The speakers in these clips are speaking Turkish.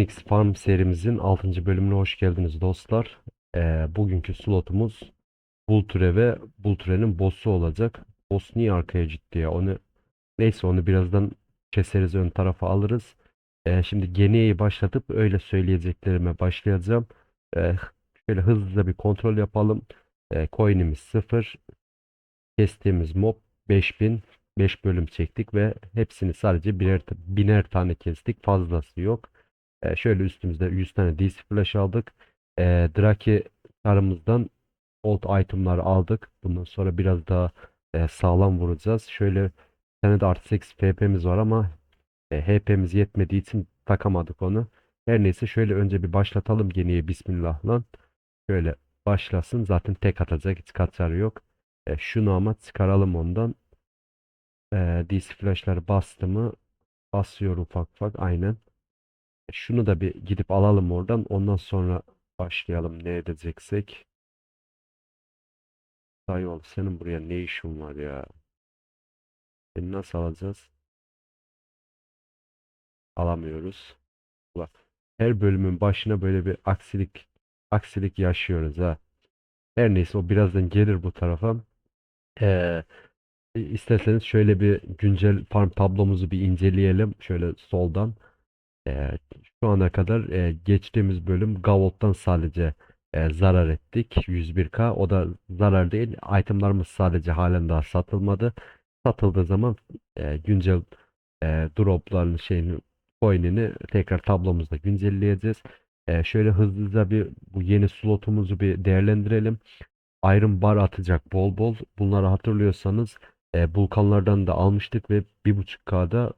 Binix Farm serimizin 6. bölümüne hoş geldiniz dostlar. Ee, bugünkü slotumuz Vulture ve Vulture'nin boss'u olacak. Boss niye arkaya ciddiye? Onu neyse onu birazdan keseriz ön tarafa alırız. Ee, şimdi Genie'yi başlatıp öyle söyleyeceklerime başlayacağım. Ee, şöyle hızlıca bir kontrol yapalım. Ee, coin'imiz 0. Kestiğimiz mob 5000. 5 bölüm çektik ve hepsini sadece birer biner tane kestik. Fazlası yok. Ee, şöyle üstümüzde 100 tane DC flash aldık. Ee, Draki çarımızdan old itemları aldık. Bundan sonra biraz daha e, sağlam vuracağız. Şöyle bir de artı 8 FP'miz var ama e, HP'miz yetmediği için takamadık onu. Her neyse şöyle önce bir başlatalım geniye bismillah lan. Şöyle başlasın. Zaten tek atacak hiç kaçarı yok. E, şunu ama çıkaralım ondan. E, DC flashları bastı mı? Basıyor ufak ufak aynen. Şunu da bir gidip alalım oradan. Ondan sonra başlayalım ne edeceksek. Dayıoğlu senin buraya ne işin var ya? Seni nasıl alacağız? Alamıyoruz. Bak her bölümün başına böyle bir aksilik aksilik yaşıyoruz ha. Her neyse o birazdan gelir bu tarafa. Ee, isterseniz şöyle bir güncel farm tablomuzu bir inceleyelim. Şöyle soldan. Ee, şu ana kadar e, geçtiğimiz bölüm Gavold'dan sadece e, zarar ettik. 101k. O da zarar değil. Itemlarımız sadece halen daha satılmadı. Satıldığı zaman e, güncel e, dropların şeyini coin'ini tekrar tablomuzda güncelleyeceğiz. E, şöyle hızlıca bir bu yeni slotumuzu bir değerlendirelim. Iron bar atacak bol bol. Bunları hatırlıyorsanız e, Vulkanlardan da almıştık ve 1.5K'da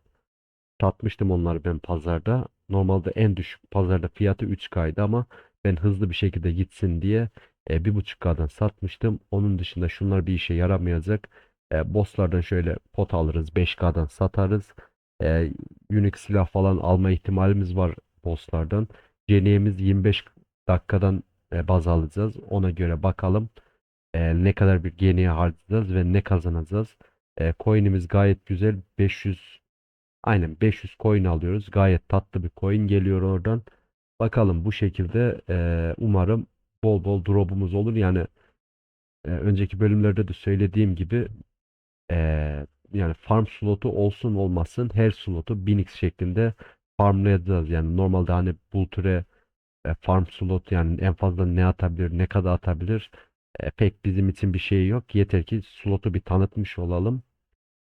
satmıştım onları ben pazarda. Normalde en düşük pazarda fiyatı 3K'ydı ama ben hızlı bir şekilde gitsin diye e, 1.5K'dan satmıştım. Onun dışında şunlar bir işe yaramayacak. E, bosslardan şöyle pot alırız 5K'dan satarız. E, unique silah falan alma ihtimalimiz var bosslardan. Geniye'miz 25 dakikadan e, baz alacağız. Ona göre bakalım e, ne kadar bir geniye harcayacağız ve ne kazanacağız. E, coin'imiz gayet güzel. 500 aynen 500 coin alıyoruz. Gayet tatlı bir coin geliyor oradan. Bakalım bu şekilde e, umarım bol bol drop'umuz olur. Yani e, önceki bölümlerde de söylediğim gibi e, yani farm slotu olsun olmasın her slotu 1000x şeklinde farmlayacağız. Yani normalde hani Vulture e, farm slot yani en fazla ne atabilir, ne kadar atabilir e, pek bizim için bir şey yok. Yeter ki slotu bir tanıtmış olalım.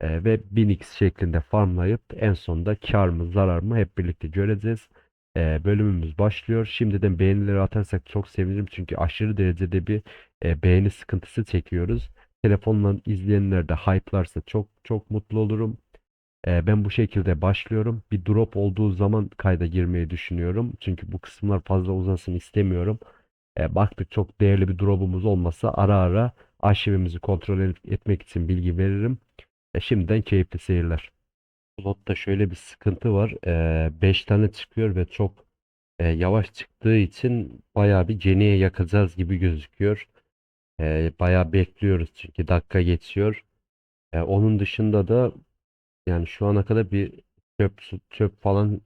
E, ve 1000x şeklinde farmlayıp en sonunda kar mı zarar mı hep birlikte göreceğiz. E, bölümümüz başlıyor. Şimdiden beğenileri atarsak çok sevinirim. Çünkü aşırı derecede bir e, beğeni sıkıntısı çekiyoruz. Telefonla izleyenler de hype'larsa çok çok mutlu olurum. E, ben bu şekilde başlıyorum. Bir drop olduğu zaman kayda girmeyi düşünüyorum. Çünkü bu kısımlar fazla uzasın istemiyorum. Baktık çok değerli bir drop'umuz olmasa ara ara arşivimizi kontrol et- etmek için bilgi veririm. E, şimdiden keyifli seyirler. Slotta şöyle bir sıkıntı var. 5 tane çıkıyor ve çok e, yavaş çıktığı için bayağı bir geniye yakacağız gibi gözüküyor. E, bayağı bekliyoruz çünkü dakika geçiyor. E, onun dışında da yani şu ana kadar bir çöp çöp falan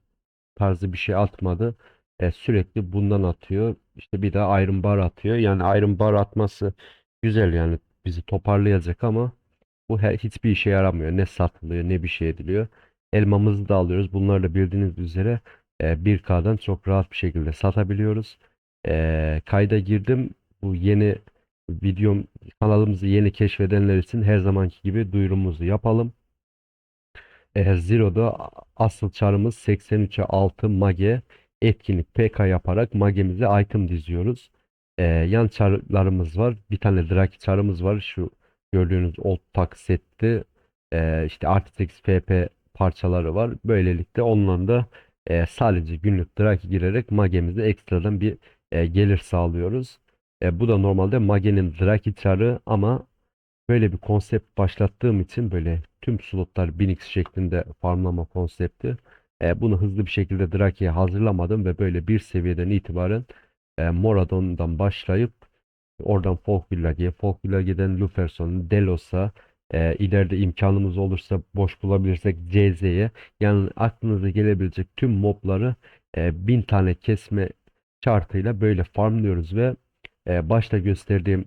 tarzı bir şey atmadı. E, sürekli bundan atıyor. İşte bir daha Iron Bar atıyor. Yani Iron Bar atması güzel yani bizi toparlayacak ama bu her, hiçbir işe yaramıyor. Ne satılıyor ne bir şey ediliyor. Elmamızı da alıyoruz. Bunları da bildiğiniz üzere e, 1K'dan çok rahat bir şekilde satabiliyoruz. E, kayda girdim. Bu yeni videom kanalımızı yeni keşfedenler için her zamanki gibi duyurumuzu yapalım. E, Zero'da asıl çarımız 83'e 6 mage etkinlik PK yaparak magemize item diziyoruz. E, yan çarlarımız var. Bir tane Draki çarımız var. Şu gördüğünüz old tak setti. E, işte Artitex FP parçaları var. Böylelikle onunla da e, sadece günlük Draki girerek magemize ekstradan bir e, gelir sağlıyoruz. E, bu da normalde magenin Draki çarı ama böyle bir konsept başlattığım için böyle tüm slotlar 1000x şeklinde farmlama konsepti. E, bunu hızlı bir şekilde Draki'ye hazırlamadım ve böyle bir seviyeden itibaren e, Moradon'dan başlayıp oradan Folkvillage'ye, Folkvillage'den Luferson'a, Delos'a, e, ileride imkanımız olursa boş bulabilirsek CZ'ye yani aklınıza gelebilecek tüm mobları e, 1000 tane kesme şartıyla böyle farmlıyoruz ve e, başta gösterdiğim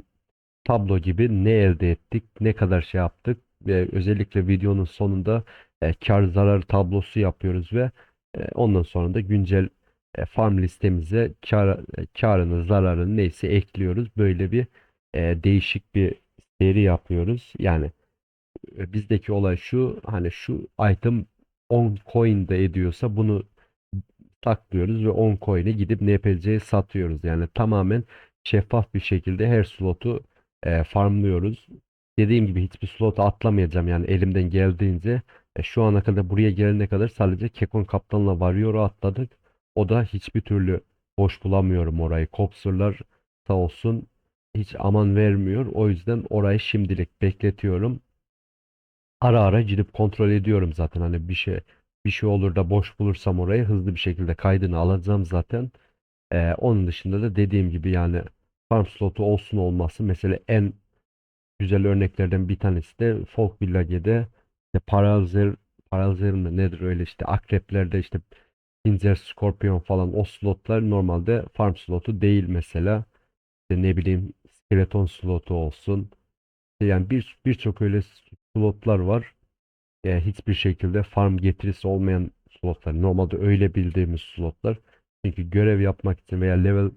tablo gibi ne elde ettik, ne kadar şey yaptık. Ve özellikle videonun sonunda e, kar zarar tablosu yapıyoruz ve e, ondan sonra da güncel e, farm listemize kar, karını, zararını neyse ekliyoruz. Böyle bir e, değişik bir seri yapıyoruz. Yani e, bizdeki olay şu hani şu item 10 coin de ediyorsa bunu saklıyoruz ve 10 coin'i gidip NPC'ye satıyoruz. Yani tamamen şeffaf bir şekilde her slotu e, farmlıyoruz. Dediğim gibi hiçbir slotu atlamayacağım yani elimden geldiğince. E, şu ana kadar buraya gelene kadar sadece Kekon Kaptan'la Warrior'u atladık. O da hiçbir türlü boş bulamıyorum orayı. Kopsurlar sağ olsun hiç aman vermiyor. O yüzden orayı şimdilik bekletiyorum. Ara ara gidip kontrol ediyorum zaten hani bir şey bir şey olur da boş bulursam orayı hızlı bir şekilde kaydını alacağım zaten. Ee, onun dışında da dediğim gibi yani farm slotu olsun olması mesela en güzel örneklerden bir tanesi de Folk Village'de işte Paralzer Paralzer mi nedir öyle işte akreplerde işte Pinzer, Scorpion falan o slotlar normalde farm slotu değil mesela. İşte ne bileyim Skeleton slotu olsun. Yani bir birçok öyle slotlar var. E, hiçbir şekilde farm getirisi olmayan slotlar. Normalde öyle bildiğimiz slotlar. Çünkü görev yapmak için veya level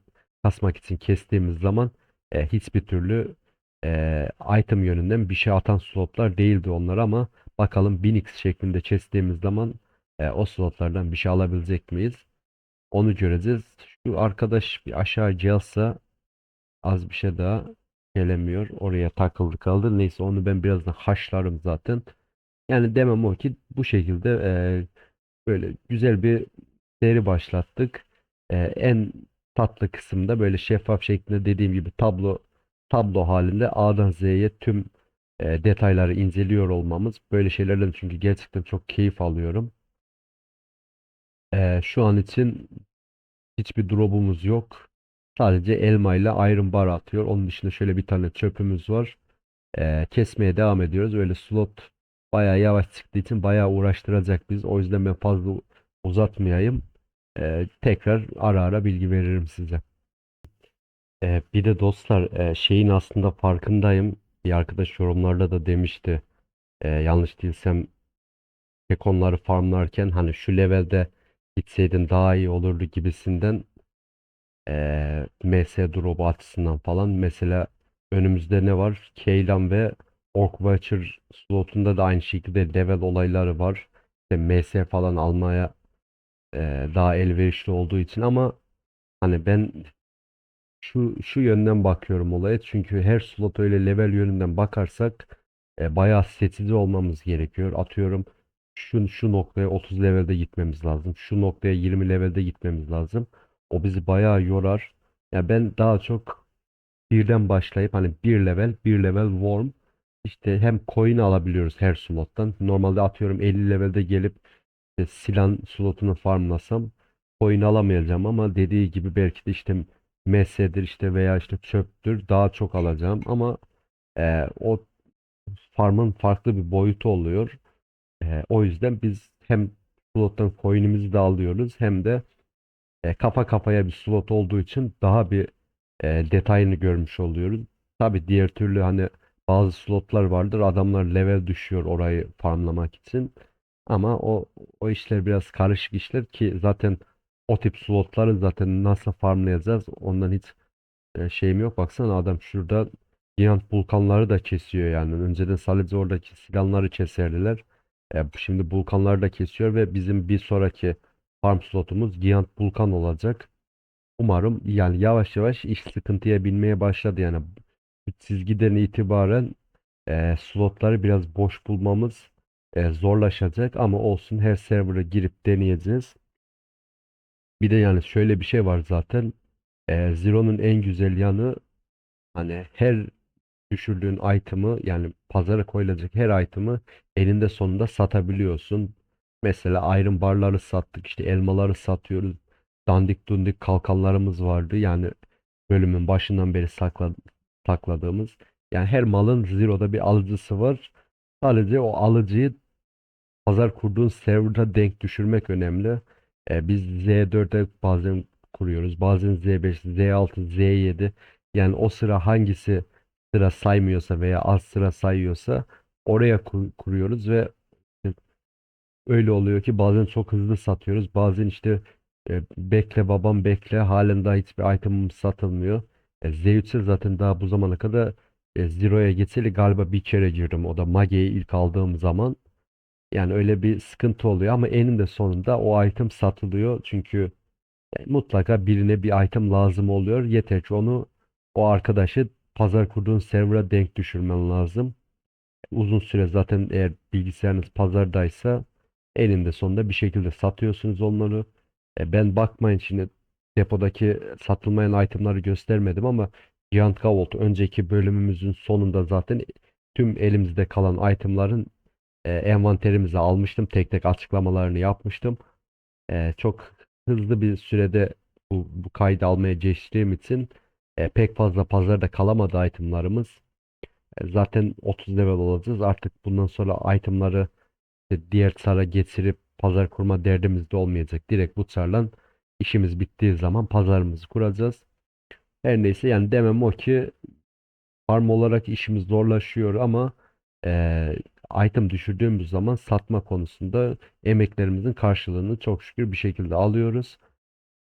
kasmak için kestiğimiz zaman e, hiçbir türlü e, item yönünden bir şey atan slotlar değildi onlar ama bakalım 1000x şeklinde kestiğimiz zaman e, o slotlardan bir şey alabilecek miyiz? Onu göreceğiz. Şu arkadaş bir aşağı gelse az bir şey daha gelemiyor. Oraya takıldı kaldı. Neyse onu ben birazdan haşlarım zaten. Yani demem o ki bu şekilde e, böyle güzel bir seri başlattık. E, en tatlı kısımda böyle şeffaf şeklinde dediğim gibi tablo tablo halinde A'dan Z'ye tüm e, detayları inceliyor olmamız. Böyle şeylerden çünkü gerçekten çok keyif alıyorum. E, şu an için hiçbir drop'umuz yok. Sadece elma ile Iron Bar atıyor. Onun dışında şöyle bir tane çöpümüz var. E, kesmeye devam ediyoruz. Öyle slot bayağı yavaş çıktığı için bayağı uğraştıracak biz. O yüzden ben fazla uzatmayayım. E, tekrar ara ara bilgi veririm size. E, bir de dostlar şeyin aslında farkındayım. Bir arkadaş yorumlarda da demişti. E, yanlış değilsem Kekonları farmlarken hani şu levelde gitseydin daha iyi olurdu gibisinden e, MS drop'u açısından falan. Mesela önümüzde ne var? Keylan ve Orc Watcher slotunda da aynı şekilde level olayları var. İşte MS falan almaya e, daha elverişli olduğu için ama hani ben şu şu yönden bakıyorum olaya. Çünkü her slot öyle level yönünden bakarsak e, bayağı seçici olmamız gerekiyor. Atıyorum şu şu noktaya 30 levelde gitmemiz lazım. Şu noktaya 20 levelde gitmemiz lazım. O bizi bayağı yorar. Ya ben daha çok birden başlayıp hani bir level, bir level warm işte hem coin alabiliyoruz her slottan. Normalde atıyorum 50 levelde gelip işte silah slotunu farmlasam coin alamayacağım ama dediği gibi belki de işte mesledir işte veya işte çöptür daha çok alacağım ama e, o farmın farklı bir boyutu oluyor. E, o yüzden biz hem slottan coin'imizi de alıyoruz hem de e, kafa kafaya bir slot olduğu için daha bir e, detayını görmüş oluyoruz. Tabi diğer türlü hani bazı slotlar vardır adamlar level düşüyor orayı farmlamak için. Ama o o işler biraz karışık işler ki zaten o tip slotları zaten nasıl farmlayacağız ondan hiç e, şeyim yok. Baksana adam şurada Gigant Vulkanları da kesiyor yani. Önceden sadece oradaki silahları keserdiler. E, şimdi Vulkanları da kesiyor ve bizim bir sonraki farm slotumuz Gigant Vulkan olacak. Umarım yani yavaş yavaş iş sıkıntıya binmeye başladı yani. Çizgiden itibaren e, slotları biraz boş bulmamız e, zorlaşacak ama olsun her server'a girip deneyeceğiz. Bir de yani şöyle bir şey var zaten. E, Zero'nun en güzel yanı hani her düşürdüğün item'ı yani pazara koyulacak her item'ı elinde sonunda satabiliyorsun. Mesela Iron Bar'ları sattık işte elmaları satıyoruz. Dandik dundik kalkanlarımız vardı. Yani bölümün başından beri sakla, sakladığımız. Yani her malın Zero'da bir alıcısı var. Sadece o alıcıyı pazar kurduğun serverda denk düşürmek önemli. E, biz Z4'e bazen kuruyoruz. Bazen Z5, Z6, Z7. Yani o sıra hangisi sıra saymıyorsa veya az sıra sayıyorsa oraya kur- kuruyoruz ve öyle oluyor ki bazen çok hızlı satıyoruz. Bazen işte e, bekle babam bekle halen daha hiçbir itemimiz satılmıyor. E, Z3'e zaten daha bu zamana kadar e, Zero'ya geçeli galiba bir kere girdim. O da Mage'yi ilk aldığım zaman. Yani öyle bir sıkıntı oluyor ama eninde sonunda o item satılıyor. Çünkü e, mutlaka birine bir item lazım oluyor. Yeter ki onu o arkadaşı pazar kurduğun server'a denk düşürmen lazım. Uzun süre zaten eğer bilgisayarınız pazardaysa eninde sonunda bir şekilde satıyorsunuz onları. E, ben bakmayın şimdi depodaki satılmayan itemları göstermedim ama Giant Gavolt önceki bölümümüzün sonunda zaten tüm elimizde kalan itemların e, envanterimize almıştım. Tek tek açıklamalarını yapmıştım. E, çok hızlı bir sürede bu, bu kaydı almaya geçtiğim için e, pek fazla pazarda kalamadı itemlarımız. E, Zaten 30 level olacağız. Artık bundan sonra itemları işte diğer çara getirip pazar kurma derdimiz de olmayacak. Direkt bu çarla işimiz bittiği zaman pazarımızı kuracağız. Her neyse yani demem o ki farm olarak işimiz zorlaşıyor ama eee, item düşürdüğümüz zaman satma konusunda emeklerimizin karşılığını çok şükür bir şekilde alıyoruz.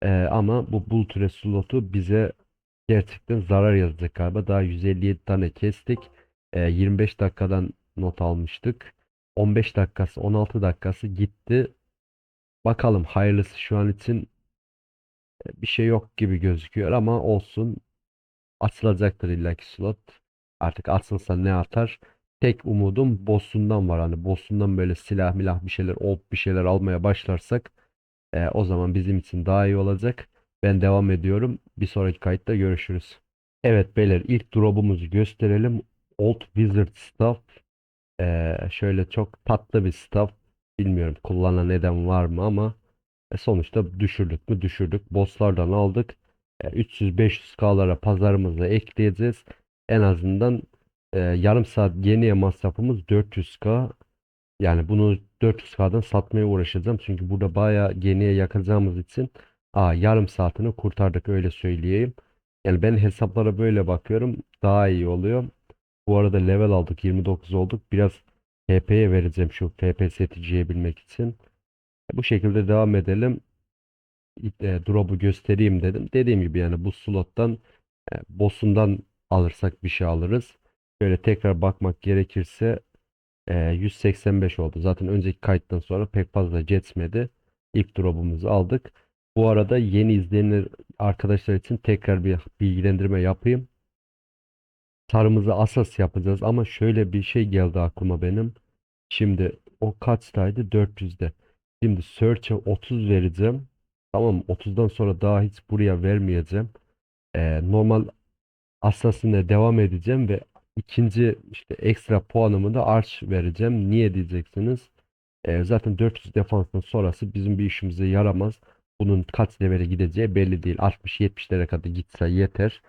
Eee, ama bu bull türe slotu bize gerçekten zarar yazacak galiba. Daha 157 tane kestik. Eee, 25 dakikadan not almıştık. 15 dakikası, 16 dakikası gitti. Bakalım hayırlısı şu an için e, bir şey yok gibi gözüküyor ama olsun. Açılacaktır illaki slot. Artık açılsa ne atar? Tek umudum boss'undan var. Hani boss'undan böyle silah milah bir şeyler, olup bir şeyler almaya başlarsak e, o zaman bizim için daha iyi olacak. Ben devam ediyorum. Bir sonraki kayıtta görüşürüz. Evet beyler ilk drop'umuzu gösterelim. Old Wizard Staff. E, şöyle çok tatlı bir staff. Bilmiyorum kullanan eden var mı ama e, sonuçta düşürdük mü düşürdük. Bosslardan aldık. E, 300-500K'lara pazarımıza ekleyeceğiz. En azından e, yarım saat geniye masrafımız 400K. Yani bunu 400K'dan satmaya uğraşacağım. Çünkü burada bayağı geniye yakacağımız için aa, yarım saatini kurtardık öyle söyleyeyim. Yani ben hesaplara böyle bakıyorum. Daha iyi oluyor. Bu arada level aldık. 29 olduk. Biraz FP'ye vereceğim şu FP seti bilmek için. Bu şekilde devam edelim. E, drop'u göstereyim dedim. Dediğim gibi yani bu slottan e, boss'undan alırsak bir şey alırız. Şöyle tekrar bakmak gerekirse e, 185 oldu. Zaten önceki kayıttan sonra pek fazla geçmedi. İlk drop'umuzu aldık. Bu arada yeni izleyenler arkadaşlar için tekrar bir bilgilendirme yapayım. Sarımızı asas yapacağız ama şöyle bir şey geldi aklıma benim. Şimdi o kaçtaydı? 400'de. Şimdi search'e 30 vereceğim. Tamam mı? 30'dan sonra daha hiç buraya vermeyeceğim. Ee, normal Assassin'e devam edeceğim ve ikinci işte ekstra puanımı da Arch vereceğim. Niye diyeceksiniz? Ee, zaten 400 defanstan sonrası bizim bir işimize yaramaz. Bunun kaç levele gideceği belli değil. 60-70'lere kadar gitse yeter.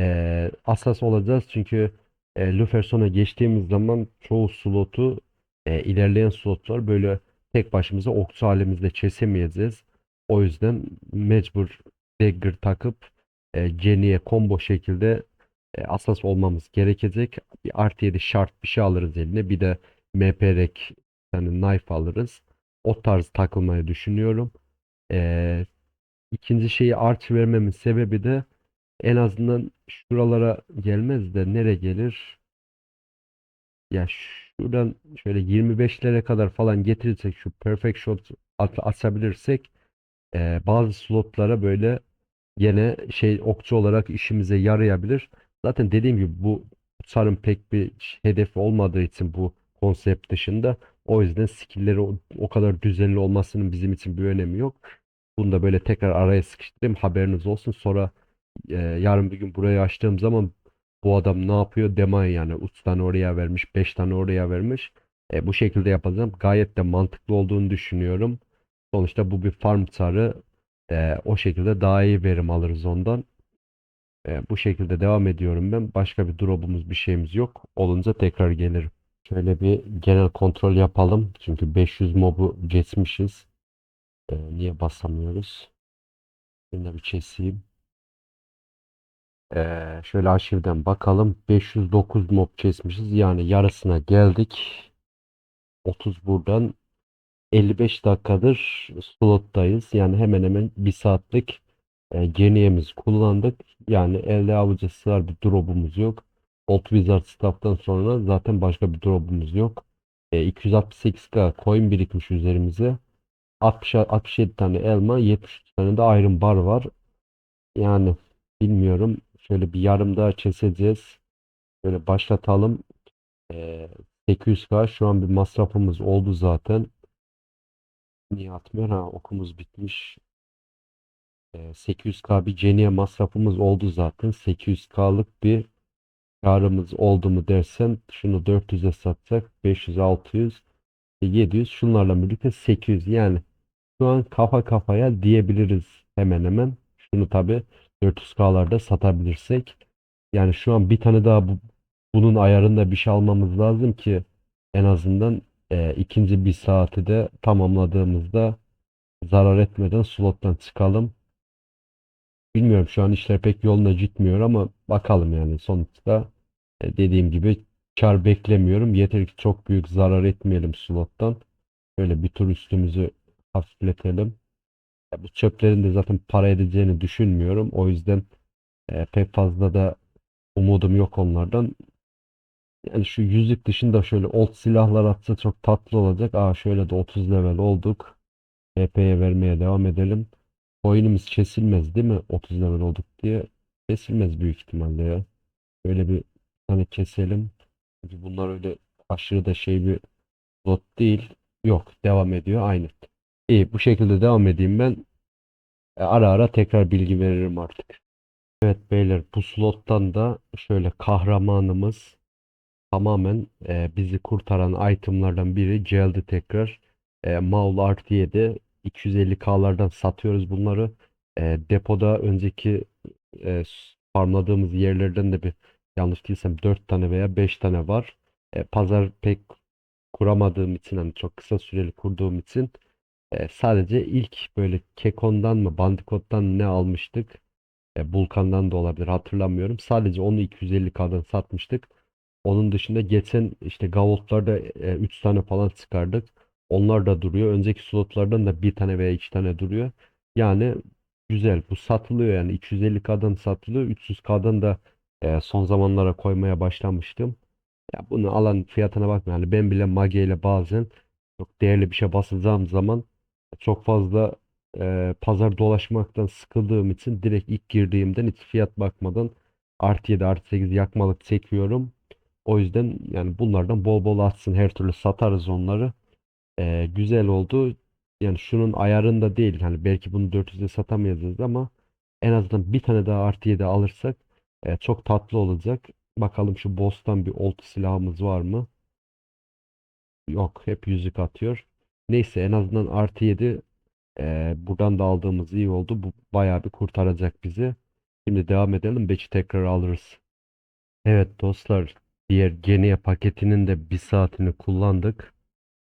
Ee, Assas olacağız çünkü e, Luferson'a geçtiğimiz zaman çoğu slotu e, ilerleyen slotlar böyle tek başımıza okçu halimizde kesemeyeceğiz. O yüzden mecbur dagger takıp e, Jenny'e combo şekilde e, asas olmamız gerekecek. Bir artı 7 şart bir şey alırız eline. Bir de MPRek yani knife alırız. O tarz takılmayı düşünüyorum. E, ikinci şeyi arch vermemin sebebi de en azından şuralara gelmez de nereye gelir? Ya şuradan şöyle 25'lere kadar falan getirirsek şu perfect shot at açabilirsek e, bazı slotlara böyle gene şey okçu olarak işimize yarayabilir. Zaten dediğim gibi bu Sar'ın pek bir hedefi olmadığı için bu konsept dışında o yüzden skill'leri o, o kadar düzenli olmasının bizim için bir önemi yok. Bunu da böyle tekrar araya sıkıştırayım haberiniz olsun. Sonra e, yarın bir gün burayı açtığım zaman bu adam ne yapıyor demeyin yani 3 tane oraya vermiş 5 tane oraya vermiş. E, bu şekilde yapacağım. Gayet de mantıklı olduğunu düşünüyorum. Sonuçta bu bir farm çarı. E, o şekilde daha iyi verim alırız ondan. E, bu şekilde devam ediyorum ben. Başka bir drop'umuz bir şeyimiz yok. Olunca tekrar gelirim. Şöyle bir genel kontrol yapalım. Çünkü 500 mobu geçmişiz. Ee, niye basamıyoruz? Şunu bir keseyim. Ee, şöyle arşivden bakalım. 509 mob kesmişiz. Yani yarısına geldik. 30 buradan 55 dakikadır slottayız. Yani hemen hemen bir saatlik e, geniyemizi kullandık. Yani elde avuca sığar bir drop'umuz yok. Old Wizard Staff'tan sonra zaten başka bir drop'umuz yok. E, 268k coin birikmiş üzerimize. 60, 67 tane elma, 73 tane de iron bar var. Yani bilmiyorum. Şöyle bir yarım daha keseceğiz. Şöyle başlatalım. E, 800k şu an bir masrafımız oldu zaten. Niye atmıyor? Ha okumuz bitmiş. E, 800k bir ceniye masrafımız oldu zaten. 800k'lık bir karımız oldu mu dersen şunu 400'e satsak 500, 600, 700 şunlarla birlikte 800 yani şu an kafa kafaya diyebiliriz hemen hemen. Şunu tabi 400k'larda satabilirsek. Yani şu an bir tane daha bu, bunun ayarında bir şey almamız lazım ki en azından e, ikinci bir saati de tamamladığımızda zarar etmeden slottan çıkalım. Bilmiyorum şu an işler pek yoluna gitmiyor ama bakalım yani sonuçta e, dediğim gibi kar beklemiyorum. Yeter ki çok büyük zarar etmeyelim slottan. Böyle bir tur üstümüzü hafifletelim. Ya bu çöplerin de zaten para edeceğini düşünmüyorum. O yüzden e, pek fazla da umudum yok onlardan. Yani şu yüzük dışında şöyle old silahlar atsa çok tatlı olacak. Aa şöyle de 30 level olduk. HP'ye vermeye devam edelim. Coin'imiz kesilmez değil mi? 30 level olduk diye. Kesilmez büyük ihtimalle ya. Böyle bir tane keselim. Çünkü bunlar öyle aşırı da şey bir lot değil. Yok devam ediyor aynı. İyi bu şekilde devam edeyim ben. E, Ara ara tekrar bilgi veririm artık. Evet beyler bu slottan da şöyle kahramanımız tamamen e, bizi kurtaran itemlardan biri geldi tekrar. E, Maul artı 7 250k'lardan satıyoruz bunları. E, depoda önceki e, farmladığımız yerlerden de bir yanlış değilsem 4 tane veya 5 tane var. E, pazar pek kuramadığım için hani çok kısa süreli kurduğum için e, sadece ilk böyle Kekon'dan mı Bandicot'tan ne almıştık? E, Vulkan'dan da olabilir hatırlamıyorum. Sadece onu 250k'dan satmıştık. Onun dışında geçen işte Gavott'larda 3 tane falan çıkardık. Onlar da duruyor. Önceki slotlardan da bir tane veya iki tane duruyor. Yani güzel. Bu satılıyor yani 250k'dan satılıyor. 300k'dan da e, son zamanlara koymaya başlamıştım. Ya bunu alan fiyatına bakma. Yani ben bile Mage ile bazen çok değerli bir şey basacağım zaman çok fazla e, pazar dolaşmaktan sıkıldığım için direkt ilk girdiğimden hiç fiyat bakmadan artı 7 artı 8 yakmalık çekiyorum. O yüzden yani bunlardan bol bol atsın her türlü satarız onları. E, güzel oldu. Yani şunun ayarında değil. Hani belki bunu 400'e satamayacağız ama en azından bir tane daha artı 7 alırsak e, çok tatlı olacak. Bakalım şu boss'tan bir old silahımız var mı? Yok. Hep yüzük atıyor. Neyse en azından artı 7 e, buradan da aldığımız iyi oldu. Bu bayağı bir kurtaracak bizi. Şimdi devam edelim. Belki tekrar alırız. Evet dostlar. Diğer Genia paketinin de bir saatini kullandık.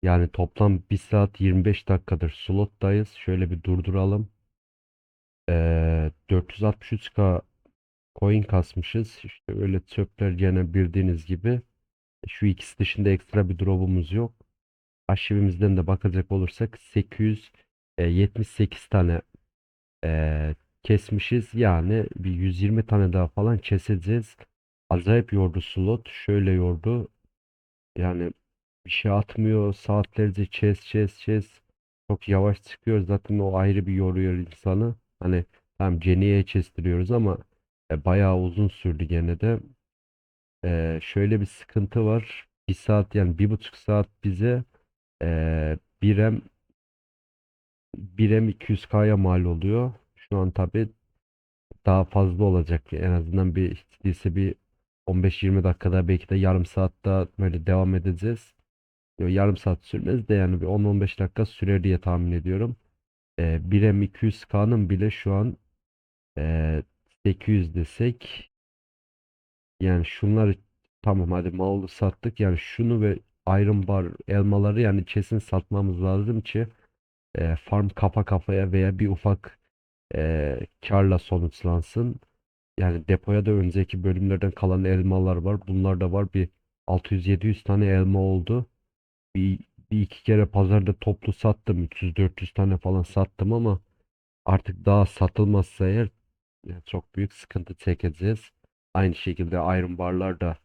Yani toplam 1 saat 25 dakikadır slottayız. Şöyle bir durduralım. Ee, 463k coin kasmışız. İşte öyle çöpler gene bildiğiniz gibi. Şu ikisi dışında ekstra bir drop'umuz yok. Arşivimizden de bakacak olursak 878 tane e, kesmişiz. Yani bir 120 tane daha falan keseceğiz. Acayip yordu slot. Şöyle yordu. Yani bir şey atmıyor. Saatlerce çez çez çez. Çok yavaş çıkıyor. Zaten o ayrı bir yoruyor insanı. Hani tamam Jenny'e çestiriyoruz ama e, bayağı uzun sürdü gene de. E, şöyle bir sıkıntı var. Bir saat yani bir buçuk saat bize e, 1M 1M 200K'ya mal oluyor. Şu an tabi daha fazla olacak. En azından bir değilse bir 15-20 dakikada belki de yarım saat daha böyle devam edeceğiz. Yo, yarım saat sürmez de yani bir 10-15 dakika sürer diye tahmin ediyorum. E, 1M 200K'nın bile şu an e, 800 desek yani şunları tamam hadi malı sattık yani şunu ve Iron Bar elmaları yani kesin satmamız lazım ki e, farm kafa kafaya veya bir ufak e, karla sonuçlansın. Yani depoya da önceki bölümlerden kalan elmalar var. Bunlar da var. Bir 600-700 tane elma oldu. Bir, bir iki kere pazarda toplu sattım. 300-400 tane falan sattım ama artık daha satılmazsa eğer yani çok büyük sıkıntı çekeceğiz. Aynı şekilde Iron Bar'lar da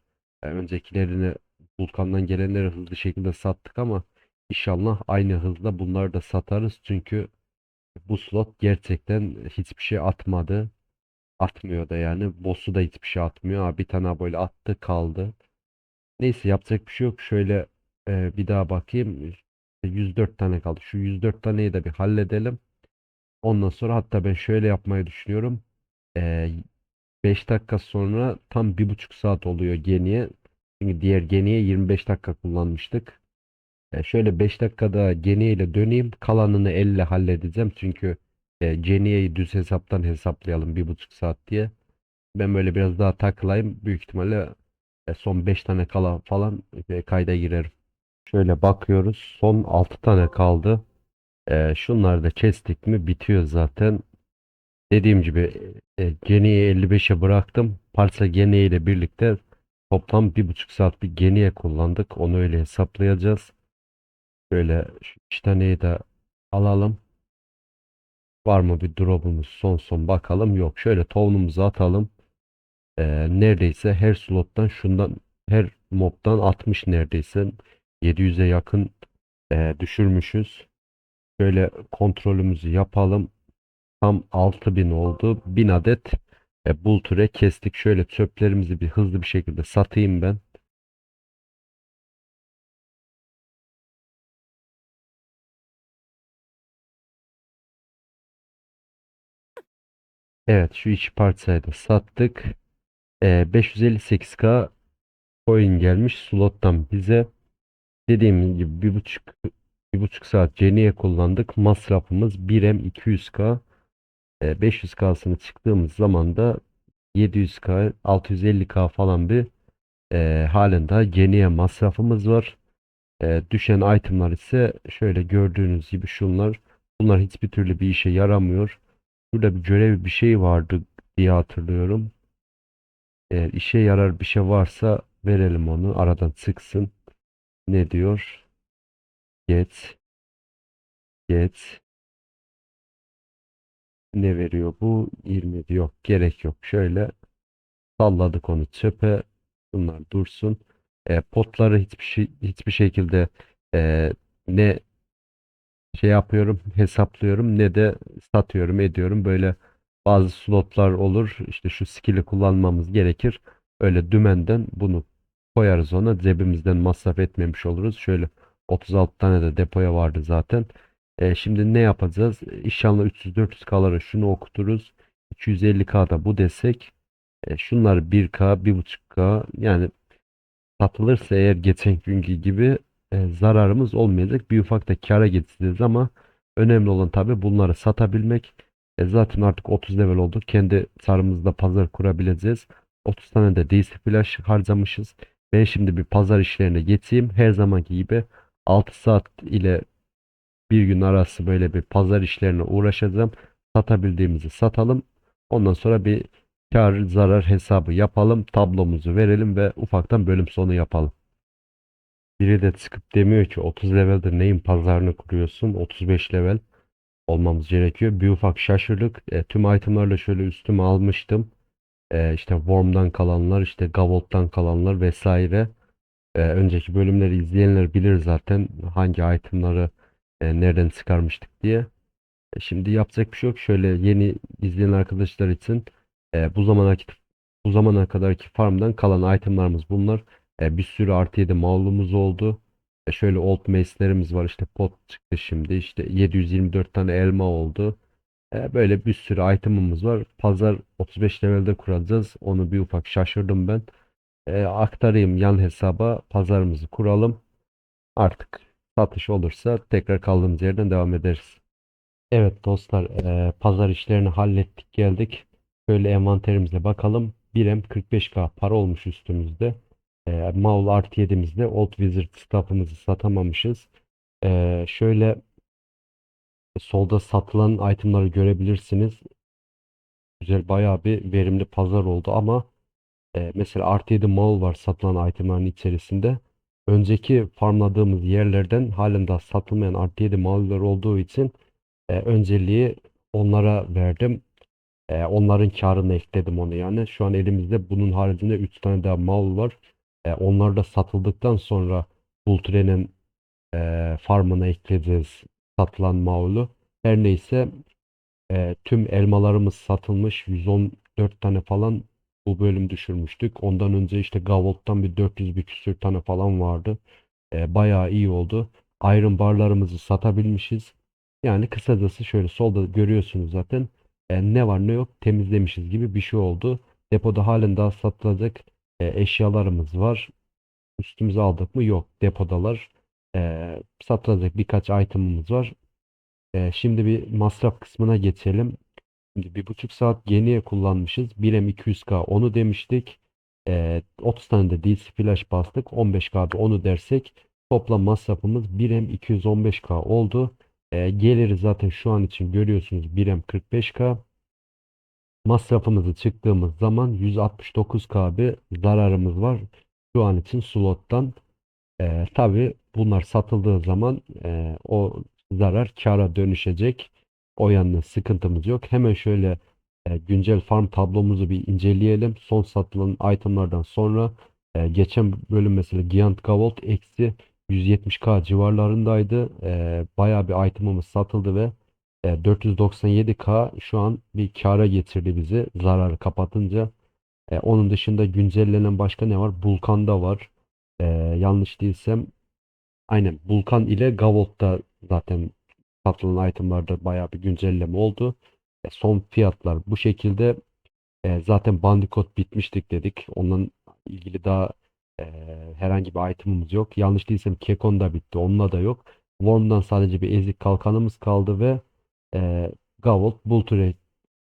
e, öncekilerini Vulkan'dan gelenleri hızlı şekilde sattık ama inşallah aynı hızla bunları da satarız. Çünkü bu slot gerçekten hiçbir şey atmadı. Atmıyor da yani. Boss'u da hiçbir şey atmıyor. Ha, bir tane böyle attı kaldı. Neyse yapacak bir şey yok. Şöyle e, bir daha bakayım. 104 tane kaldı. Şu 104 taneyi de bir halledelim. Ondan sonra hatta ben şöyle yapmayı düşünüyorum. E, 5 dakika sonra tam bir buçuk saat oluyor geniye. Çünkü diğer geniye 25 dakika kullanmıştık. E, şöyle 5 dakikada geniye ile döneyim. Kalanını elle halledeceğim. Çünkü e, geniyeyi düz hesaptan hesaplayalım bir buçuk saat diye. Ben böyle biraz daha takılayım. Büyük ihtimalle e, son 5 tane kala falan e, kayda girerim. Şöyle bakıyoruz. Son 6 tane kaldı. E, şunları da kestik mi bitiyor zaten. Dediğim gibi e, Geni'yi 55'e bıraktım. Parsa Geni ile birlikte toplam bir buçuk saat bir Geni'ye kullandık. Onu öyle hesaplayacağız. Böyle şu taneyi de alalım. Var mı bir drop'umuz son son bakalım. Yok. Şöyle tohumumuzu atalım. Ee, neredeyse her slottan şundan her mob'dan 60 neredeyse 700'e yakın e, düşürmüşüz. Şöyle kontrolümüzü yapalım. Tam 6000 oldu. 1000 adet e, bul türe kestik. Şöyle çöplerimizi bir hızlı bir şekilde satayım ben. Evet şu iki parçayı da sattık. E, 558k coin gelmiş slottan bize. Dediğim gibi bir buçuk bir buçuk saat Geniye kullandık. Masrafımız 1M 200k. E, 500k'sını çıktığımız zaman da 700k 650k falan bir e, halen daha Geniye masrafımız var. E, düşen itemlar ise şöyle gördüğünüz gibi şunlar. Bunlar hiçbir türlü bir işe yaramıyor. Burada bir görev bir şey vardı diye hatırlıyorum. Eğer işe yarar bir şey varsa verelim onu. Aradan çıksın. Ne diyor? Get. Get. Ne veriyor bu? 20 diyor. Yok gerek yok. Şöyle salladık onu çöpe. Bunlar dursun. E, potları hiçbir şey hiçbir şekilde e, ne şey yapıyorum, hesaplıyorum ne de satıyorum, ediyorum. Böyle bazı slotlar olur. İşte şu skill'i kullanmamız gerekir. Öyle dümenden bunu koyarız ona. Cebimizden masraf etmemiş oluruz. Şöyle 36 tane de depoya vardı zaten. E, şimdi ne yapacağız? İnşallah 300-400K'lara şunu okuturuz. 250K'da bu desek. E, şunlar 1K, 1.5K yani satılırsa eğer geçen günkü gibi e, zararımız olmayacak. Bir ufak da kâra geçeceğiz ama önemli olan tabii bunları satabilmek. E, zaten artık 30 level olduk. Kendi sarımızda pazar kurabileceğiz. 30 tane de DC flash harcamışız. Ben şimdi bir pazar işlerine geçeyim. Her zamanki gibi 6 saat ile bir gün arası böyle bir pazar işlerine uğraşacağım. Satabildiğimizi satalım. Ondan sonra bir kar zarar hesabı yapalım. Tablomuzu verelim ve ufaktan bölüm sonu yapalım. Biri de çıkıp demiyor ki 30 levelde neyin pazarını kuruyorsun? 35 level olmamız gerekiyor. Bir ufak şaşırdık. E, tüm itemlarla şöyle üstüme almıştım. E, işte Worm'dan kalanlar, işte Gavott'tan kalanlar vesaire. E, önceki bölümleri izleyenler bilir zaten hangi itemları e, nereden çıkarmıştık diye. E, şimdi yapacak bir şey yok. Şöyle yeni izleyen arkadaşlar için e, bu zamana bu zamana kadarki farmdan kalan itemlarımız bunlar. E, bir sürü artı 7 Maul'umuz oldu. E, şöyle old mace'lerimiz var. İşte pot çıktı şimdi. İşte 724 tane elma oldu. E, böyle bir sürü item'ımız var. Pazar 35 levelde kuracağız. Onu bir ufak şaşırdım ben. E, aktarayım yan hesaba. Pazarımızı kuralım. Artık satış olursa tekrar kaldığımız yerden devam ederiz. Evet dostlar, e, pazar işlerini hallettik geldik. Şöyle envanterimize bakalım. 1M 45K para olmuş üstümüzde. E, Maul artı 7'mizde Old Wizard staff'ımızı satamamışız. E, şöyle Solda satılan itemları görebilirsiniz. Güzel bayağı bir verimli pazar oldu ama e, mesela artı 7 mal var satılan itemlerin içerisinde. Önceki farmladığımız yerlerden halen daha satılmayan artı 7 mallar olduğu için e, önceliği onlara verdim. E, onların karını ekledim onu yani. Şu an elimizde bunun haricinde 3 tane daha mal var. E, onlar da satıldıktan sonra Bultre'nin e, farmına ekleyeceğiz satılan maulu. Her neyse e, tüm elmalarımız satılmış. 114 tane falan bu bölüm düşürmüştük. Ondan önce işte Gavold'dan bir 400 bir küsür tane falan vardı. E, bayağı iyi oldu. Iron barlarımızı satabilmişiz. Yani kısacası şöyle solda görüyorsunuz zaten. E, ne var ne yok temizlemişiz gibi bir şey oldu. Depoda halen daha satılacak e, eşyalarımız var. Üstümüze aldık mı? Yok. Depodalar. E, satılacak birkaç itemımız var. E, şimdi bir masraf kısmına geçelim. Şimdi bir buçuk saat geniye kullanmışız. 1M 200K onu demiştik. E, 30 tane de DC flash bastık. 15K'da onu dersek toplam masrafımız 1M 215K oldu. E, geliri zaten şu an için görüyorsunuz 1M 45K. Masrafımızı çıktığımız zaman 169K bir zararımız var. Şu an için slottan. E, tabii bunlar satıldığı zaman e, o zarar kâra dönüşecek. O yandan sıkıntımız yok. Hemen şöyle e, güncel farm tablomuzu bir inceleyelim. Son satılan itemlardan sonra e, geçen bölüm mesela Giant Gavolt eksi 170k civarlarındaydı. E, bayağı bir itemımız satıldı ve e, 497k şu an bir kâra getirdi bizi zararı kapatınca. E, onun dışında güncellenen başka ne var? Vulkan'da var. E, yanlış değilsem aynen Vulkan ile Gavold'da zaten satılan itemlarda bayağı bir güncelleme oldu. E, son fiyatlar bu şekilde. E, zaten Bandicoot bitmiştik dedik. Onunla ilgili daha e, herhangi bir itemımız yok. Yanlış değilsem Kekon da bitti. Onunla da yok. Worm'dan sadece bir ezik kalkanımız kaldı ve e, Gavold, Vulture,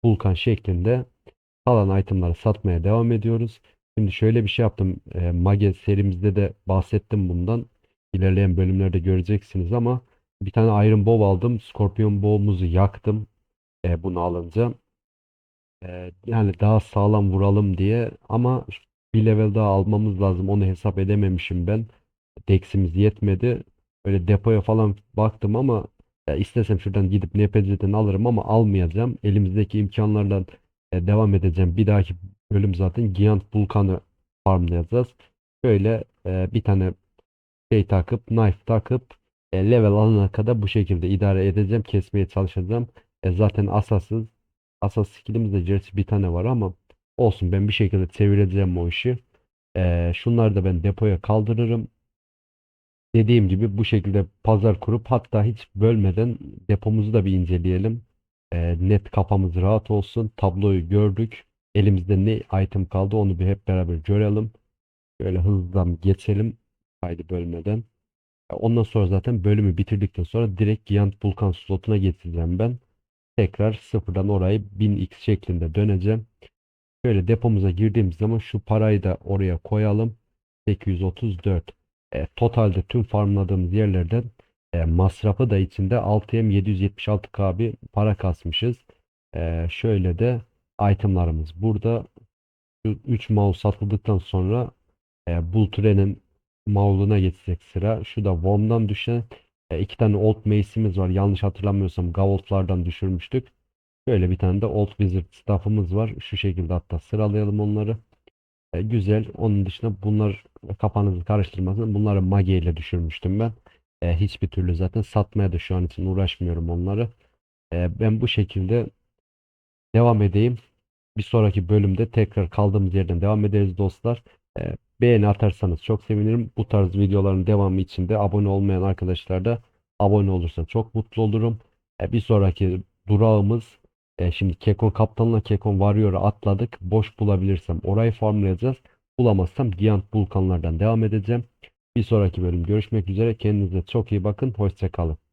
Vulkan şeklinde kalan itemları satmaya devam ediyoruz. Şimdi şöyle bir şey yaptım. E, Mage serimizde de bahsettim bundan. İlerleyen bölümlerde göreceksiniz ama bir tane Iron Bow aldım. Scorpion Bow'umuzu yaktım. E, bunu alınca. E, yani daha sağlam vuralım diye ama bir level daha almamız lazım. Onu hesap edememişim ben. Dex'imiz yetmedi. Öyle depoya falan baktım ama ya istesem şuradan gidip NPC'den alırım ama almayacağım. Elimizdeki imkanlarla e, devam edeceğim. Bir dahaki bölüm zaten Giant Vulkan'ı farmlayacağız. Böyle e, bir tane şey takıp, knife takıp e, level alana kadar bu şekilde idare edeceğim. Kesmeye çalışacağım. E, zaten asasız. Asas skillimizde gerçi bir tane var ama olsun ben bir şekilde çevireceğim o işi. E, şunları da ben depoya kaldırırım. Dediğim gibi bu şekilde pazar kurup hatta hiç bölmeden depomuzu da bir inceleyelim. E, net kafamız rahat olsun. Tabloyu gördük. Elimizde ne item kaldı onu bir hep beraber görelim. Şöyle hızlıdan geçelim. Haydi bölmeden. Ondan sonra zaten bölümü bitirdikten sonra direkt Giant Vulkan slotuna geçeceğim ben. Tekrar sıfırdan orayı 1000x şeklinde döneceğim. Şöyle depomuza girdiğimiz zaman şu parayı da oraya koyalım. 834. E, totalde tüm farmladığımız yerlerden e, masrafı da içinde 6M 776K bir para kasmışız. E, şöyle de itemlarımız burada. 3 mouse satıldıktan sonra e, Bultre'nin Maul'una geçecek sıra. Şu da Worm'dan düşen e, iki tane Old Mace'imiz var. Yanlış hatırlamıyorsam Gavold'lardan düşürmüştük. Böyle bir tane de Old Wizard staff'ımız var. Şu şekilde hatta sıralayalım onları. E, güzel. Onun dışında bunlar kafanızı karıştırmasın. Bunları Mage ile düşürmüştüm ben. E, hiçbir türlü zaten satmaya da şu an için uğraşmıyorum onları. E, ben bu şekilde devam edeyim. Bir sonraki bölümde tekrar kaldığımız yerden devam ederiz dostlar. E, beğeni atarsanız çok sevinirim. Bu tarz videoların devamı için de abone olmayan arkadaşlar da abone olursa çok mutlu olurum. E, bir sonraki durağımız e, şimdi Kekon Kaptan'la Kekon Warrior'ı atladık. Boş bulabilirsem orayı farmlayacağız. Bulamazsam Giant Vulkanlardan devam edeceğim. Bir sonraki bölüm görüşmek üzere. Kendinize çok iyi bakın. Hoşçakalın.